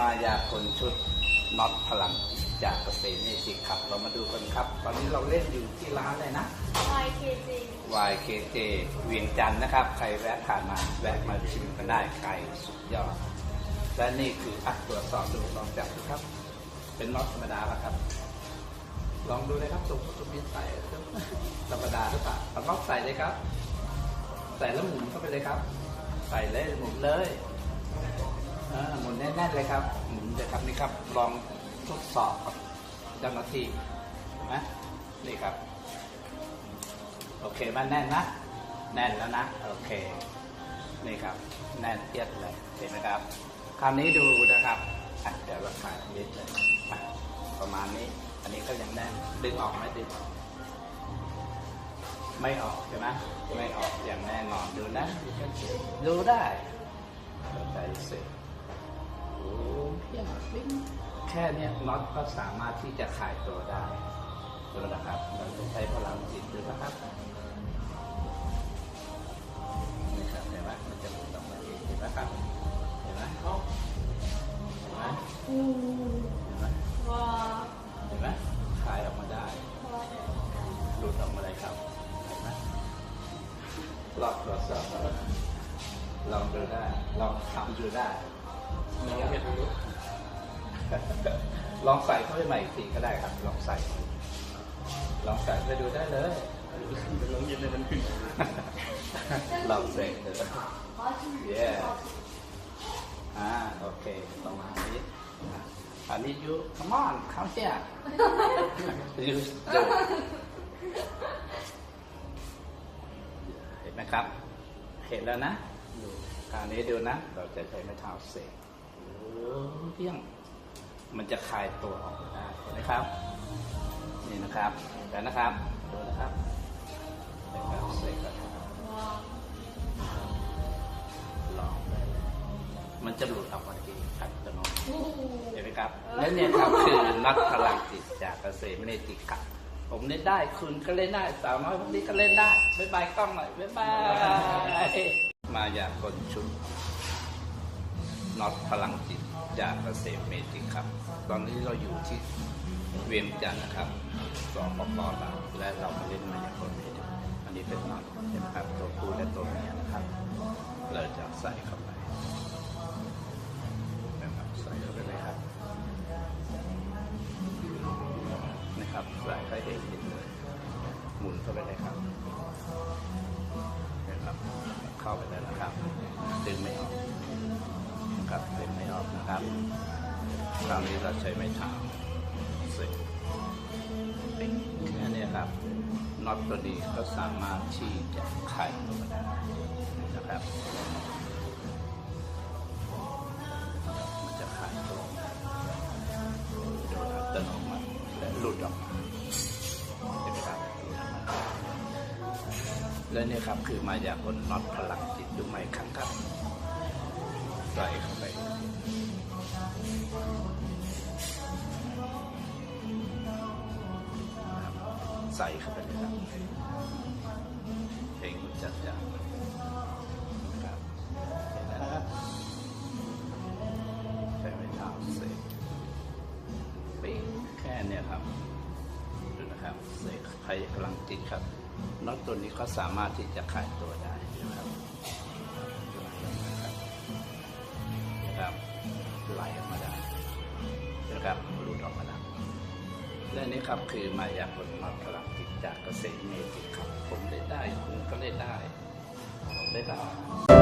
มายาคนชุดน็อตพลังจากเกษตรเนสิครับ เรามาดูกันครับ ตอนนี้เราเล่นอยู่ที่ร้านเลยนะ YKJ YKJ เวียงจันทร์นะครับ ใครแวะผ่านมาแวะมาชิมกันได้ไก่สุดยอด และนี่คืออะตรวจสอบดูลองจับดูครับ เป็นน็อตธรรมดาป่ะครับ ลองดูเลยครับสุกสุกมินใส่ธรรมดาหรือเปล่าเอาน็อตใส่เลยครับ ใส่แล้วหมุนเข้าไปเลยครับ ใส่เลยหมุนเลยอ่าหมุ นแน่นๆเลยครับหมุนเลยครับนี่ครับลองทดสอบกับเจ้าหน้าที่นไหมนี่ครับ โอเคมันแน่นนะ แน่นแล้วนะ โอเค นี่ครับ แน่นเอียดเลยเห็นไหมครับคราวนี้ดูนะครับเดี๋ยวเราถ่ายนิดเลยประมาณนี้ อันนี้ก็ยังแน่นดึงออกไหมดึงออกไม่ออกใช่ไหมไม่ออกอย่างแน่นอนดูนะ ดูได้ใจเสร็จ เพียงปิ๊งแค่เนี้ยน็อตก็สามารถที่จะขายตัวได้ดูนะครับเราจะใช้พลังจิตดูนะครับนี่ครับเห็นไหมมันจะหมุนออกมาเองเห็นไหมครับเห็นไหมเห็นไหมเห็นไหมว้าเห็นไหมขายออกมาได้หลุดออกมาเลยครับเห็นไหมลองตรวจสอบลองดูได้ลองทำดูได้ ลองใส่เข้าไปใหม่อีกทีก็ได้ครับ ลองใส่ ลองใส่ไปดูได้เลยลงเย็นเลยมันขึ้นลองเสร็จเลยเย้อ่าโอเคประมาณนี้อันนี้ you come on come here you do เห็นไหมครับ เห็นแล้วนะ ดูคราวนี้ดูนะ เราจะใช้ไม้เท้าเสก เพียง มันจะคลายตัวออกมาได้เห็นไหมครับ นี่นะครับเดี๋ยวนะครับดูนะครับเสกแบบเสกแบบว้าลองได้เลยมันจะหลุดออกมาเองอัตโนมัติอู้เห็นไหมครับและเนี่ยครับคือนักพลังจิตจากเกษตรไม่ได้ติดกับผมเล่นได้คุณก็เล่นได้สาวน้อยคนนี้ก็เล่นได้บ๊ายบายกล้องหน่อยบ๊ายบาย มาอยากคนชุด น็อตพลังจิตจากเกษตรเมจิกครับ ตอนนี้เราอยู่ที่เวียงจันทร์นะครับสปปลาวและเรามาเล่นมายากลเมจิกอันนี้เป็นน็อตเห็นไหมครับตัวผู้และตัวเมียนะครับ เราจะใส่เข้าไปนะครับใส่เข้าไปเลยครับ นะครับใส่ไปให้เห็น คราวนี้เราใช้ไม้เท้าเสร็จแค่นี้ครับน็อตตัวนี้ก็สามารถที่จะไขตัวมาได้นะครับมันจะขายตัวโดยอัตโนมัติและหลุดออกมาเห็นไหมครับและนี่ครับคือมายากลน็อตพลังจิตดูใหม่ครั้งครับใส่ ใส่เข้าไปเลยครับเพลงจัดจ้านครับเห็นแล้วนะครับใช้ไม้เท้าเสกปิ๊งแค่เนี้ยครับดูนะครับเสกใครกำลังติดครับน็อตตัวนี้ก็สามารถที่จะขายตัวได้นะครับนะครับไหลออกมาได้นะครับ และนี่ครับคือมายากลน็อตพลังติดจากเกษตรเมจิกครับ ผมเล่นได้คุณก็เล่นได้ผมได้ได้